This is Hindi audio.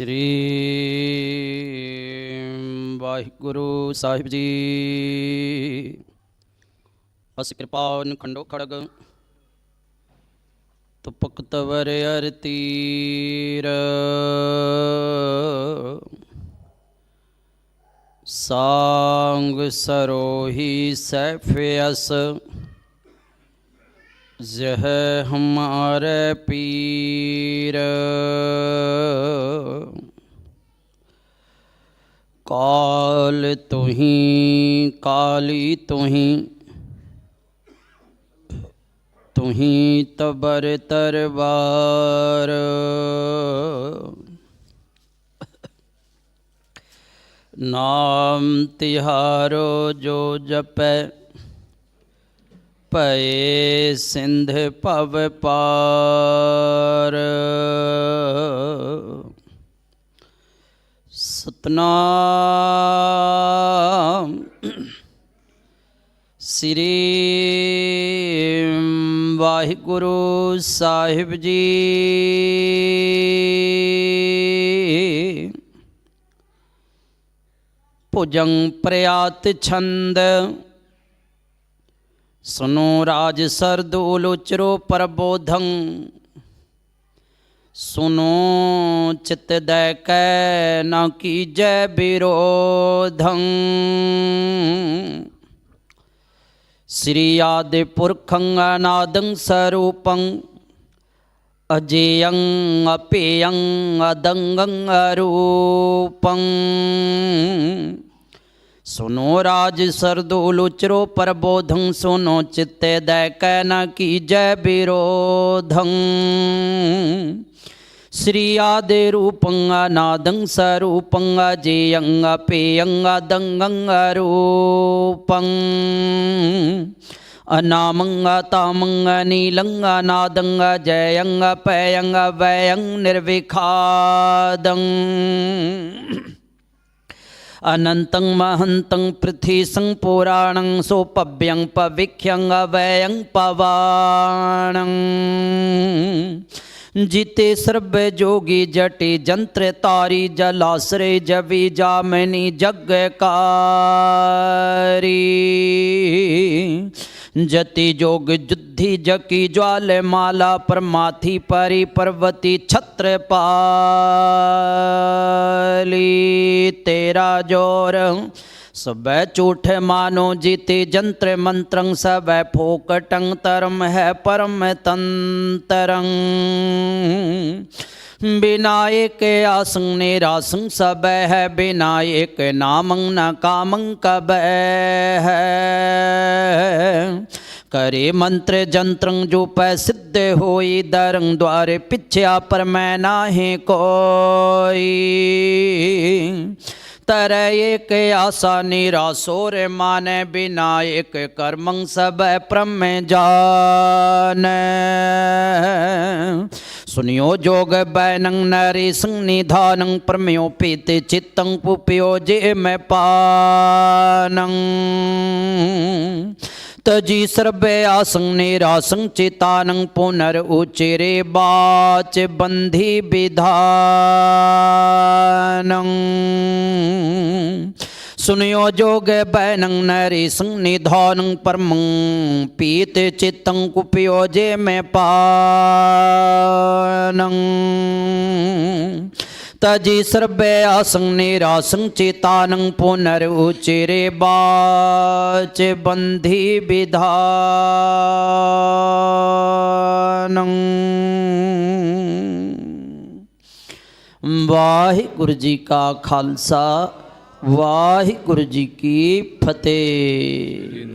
ਸ੍ਰੀ ਵਾਹਿਗੁਰੂ ਸਾਹਿਬ ਜੀ। ਅਸ ਕਿਰਪਾਨ ਖੰਡੋ ਖੜਗ। ਤੁਪਕਤ ਵਰ ਅਰਤੀਰ। ਸਾੰਗ ਸਰੋਹੀ ਸੈਫਿਅਸ ਜਹ ਹਮਾਰੇ ਪੀਰ। काल तुही, काली तुही। तुही तबर तरबार। नाम तिहारो जो जप पे सिंध पव पार। ਸਤਨਾਮ। ਸ੍ਰੀ ਵਾਹਿਗੁਰੂ ਸਾਹਿਬ ਜੀ। ਭੁਜੰ ਪ੍ਰਿਆਤ ਛੰਦ। ਸੁਨੋ ਰਾਜ ਸਰਦੂਲ ਉਚਰੋ ਪ੍ਰਬੋਧੰ। ਸੁਨੋ ਚਿਤ ਦੈ ਕੈ ਨਾ ਕੀਜੈ ਵਿਰੋਧੰ ਸ੍ਰੀ ਆਦਿ ਪੁਰਖੰ ਅਨਾਦੰ ਸਰੂਪੰ, ਅਜੇਯੰ ਅਪੇਯੰ ਅਦੰਗੰ ਅਰੂਪੰ। सुनो राज सरदूल उचरो प्रबोधं सुनो चित्ते दय न की जय विरोधं श्रियादे रूपंगा नादंग सरूपंगा जेयंगा पेयंगा दंगंग रूपंग अनामंगा तामंगा नीलंगा नादंगा जयंगा पयंगा वयं निर्विखादंग अनंतं महंतं पृथ्वी संपुराणं सोपव्यं पविख्यं अवयं पवाणं। जिते सर्व जोगी जटे जंत्र तारी जलाश्रय जवि जामिनी जग कारी जति जोग जुद्धि जकी ज्वाल माला परमाथी परि पर्वती छत्र पाली तेरा ज़ोर, सब झूठ मानो जीते जंत्र मंत्रं सब फोकटंग तरम है परम तंत्रं विनायक आसं निरासं सब है विनायक नामं न कामं कब है। करे मंत्र जंत्र जो पै सिद्ध होई दरंग द्वारे पिछया पर मैं नाहे कोई। तर एक आशा निरासोर माने, बिना एक कर्मं सब प्रम जान। सुनियो जोग बैनं नरे संनिधानं प्रमयो पीते चित्तं पुप्यो जे मैं पानं तजी सर्वे आसं निरासं चितानं पुनर उचिरे बाच बंधी विधानं सुनियो जोग बैनं नरे संनिधानं परमं पीत चित्तं कुपयोजे में पानं ਤਜੀ ਸਰਬੈ ਆਸੰ ਨਿਰਾਸੰ ਚੇਤਾਨੰ ਪੁਨਰ ਉਚੇਰੇ ਬਾਚ ਬੰਧੀ ਵਿਧਾਨੰ। ਵਾਹਿਗੁਰੂ ਜੀ ਕਾ ਖਾਲਸਾ, ਵਾਹਿਗੁਰੂ ਜੀ ਕੀ ਫਤਿਹ।